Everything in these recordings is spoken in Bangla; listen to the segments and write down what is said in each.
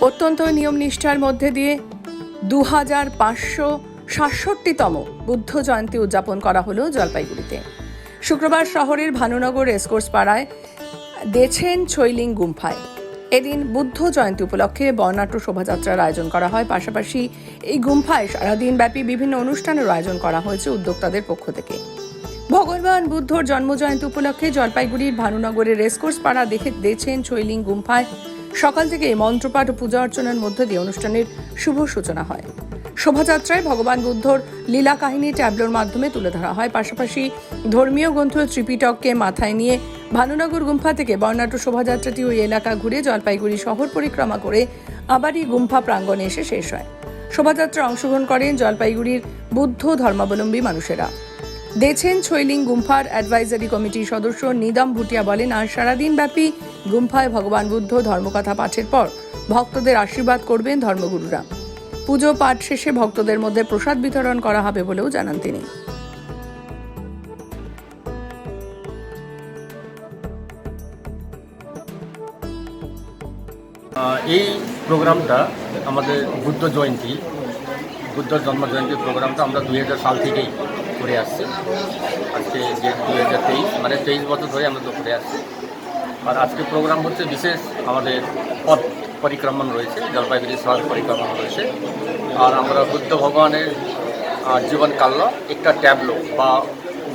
অত্যন্ত নিয়ম নিষ্ঠার মধ্যে দিয়ে দু হাজার পাঁচশো সাতষট্টিতম বুদ্ধ জয়ন্তী উদযাপন করা হলো জলপাইগুড়িতে। শুক্রবার শহরের ভানুনগর রেসকোর্স পাড়ায় দেছেন ছৈলিং গুম্ফায়। এদিন বুদ্ধ জয়ন্তী উপলক্ষে বর্ণাঢ্য শোভাযাত্রার আয়োজন করা হয়। পাশাপাশি এই গুম্ফায় সারাদিন ব্যাপী বিভিন্ন অনুষ্ঠানের আয়োজন করা হয়েছে উদ্যোক্তাদের পক্ষ থেকে। ভগবান বুদ্ধর জন্মজয়ন্তী উপলক্ষে জলপাইগুড়ির ভানুনগরের রেসকোর্স পাড়া দেখে দেছেন ছৈলিং গুম্ফায় সকাল থেকে মন্ত্রপাঠ ও পূজা অর্চনার মধ্য দিয়ে অনুষ্ঠানের শুভ সূচনা হয়। শোভাযাত্রায় ভগবান বুদ্ধর লীলা কাহিনী ট্যাবলোর মাধ্যমে তুলে ধরা হয়। পাশাপাশি ধর্মীয় গ্রন্থ ত্রিপিটককে মাথায় নিয়ে ভানুনগর গুম্ফা থেকে বর্ণাঢ্য শোভাযাত্রাটি ওই এলাকা ঘুরে জলপাইগুড়ি শহর পরিক্রমা করে আবারই গুম্ফা প্রাঙ্গণে এসে শেষ হয়। শোভাযাত্রা অংশগ্রহণ করেন জলপাইগুড়ির বুদ্ধ ধর্মাবলম্বী মানুষেরা। দেছেন ছৈলিং গুম্ফার অ্যাডভাইজারি কমিটির সদস্য নিদম ভুটিয়া বলেন আজ সারাদিন ব্যাপী গুম্ফায় ভগবান বুদ্ধ ধর্মকথা পাঠের পর ভক্তদের আশীর্বাদ করবেন ধর্মগুরুরা। পুজো পাঠ শেষে ভক্তদের মধ্যে প্রসাদ বিতরণ করা হবে বলেও জানান তিনি। এই প্রোগ্রামটা আমাদের বুদ্ধ জয়ন্তী, বুদ্ধ জন্ম জয়ন্তী প্রোগ্রামটা আমরা দুই হাজার সাল থেকেই করে আসছি। আজকে যে দু হাজার তেইশ মানে তেইশ বছর ধরে আমরা তো করে আসছি। আর আজকে প্রোগ্রাম হচ্ছে বিশেষ আমাদের পথ পরিক্রমণ রয়েছে, জলপাইগুড়ি শহর পরিক্রমণ রয়েছে। আর আমরা বুদ্ধ ভগবানের জীবন কাল্য, একটা ট্যাবলো বা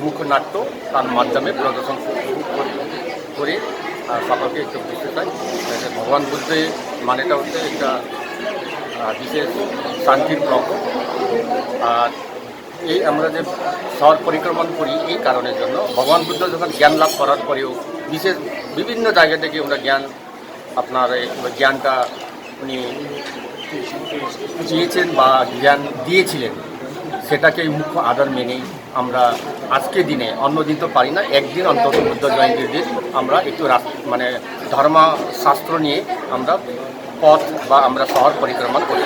মুখনাট্য তার মাধ্যমে প্রদর্শন করে সকলকে একটু বুঝতে চাই। ভগবান বুদ্ধের মানেটা হচ্ছে একটা বিশেষ শান্তির প্রকোপ আর এই আমরা যে শহর পরিক্রমণ করি এই কারণের জন্য ভগবান বুদ্ধ যখন জ্ঞান লাভ করার পরেও বিশেষ বিভিন্ন জায়গা থেকে আমরা জ্ঞান, আপনার জ্ঞানটা উনি চেয়েছেন বা জ্ঞান দিয়েছিলেন। সেটাকে মুখ্য আদর মেনেই আমরা আজকে দিনে, অন্য দিন তো পারি না, একদিন অন্তত বুদ্ধ জয়ন্তীর দিন আমরা একটু মানে ধর্মশাস্ত্র নিয়ে আমরা পথ বা আমরা শহর পরিক্রমা করি।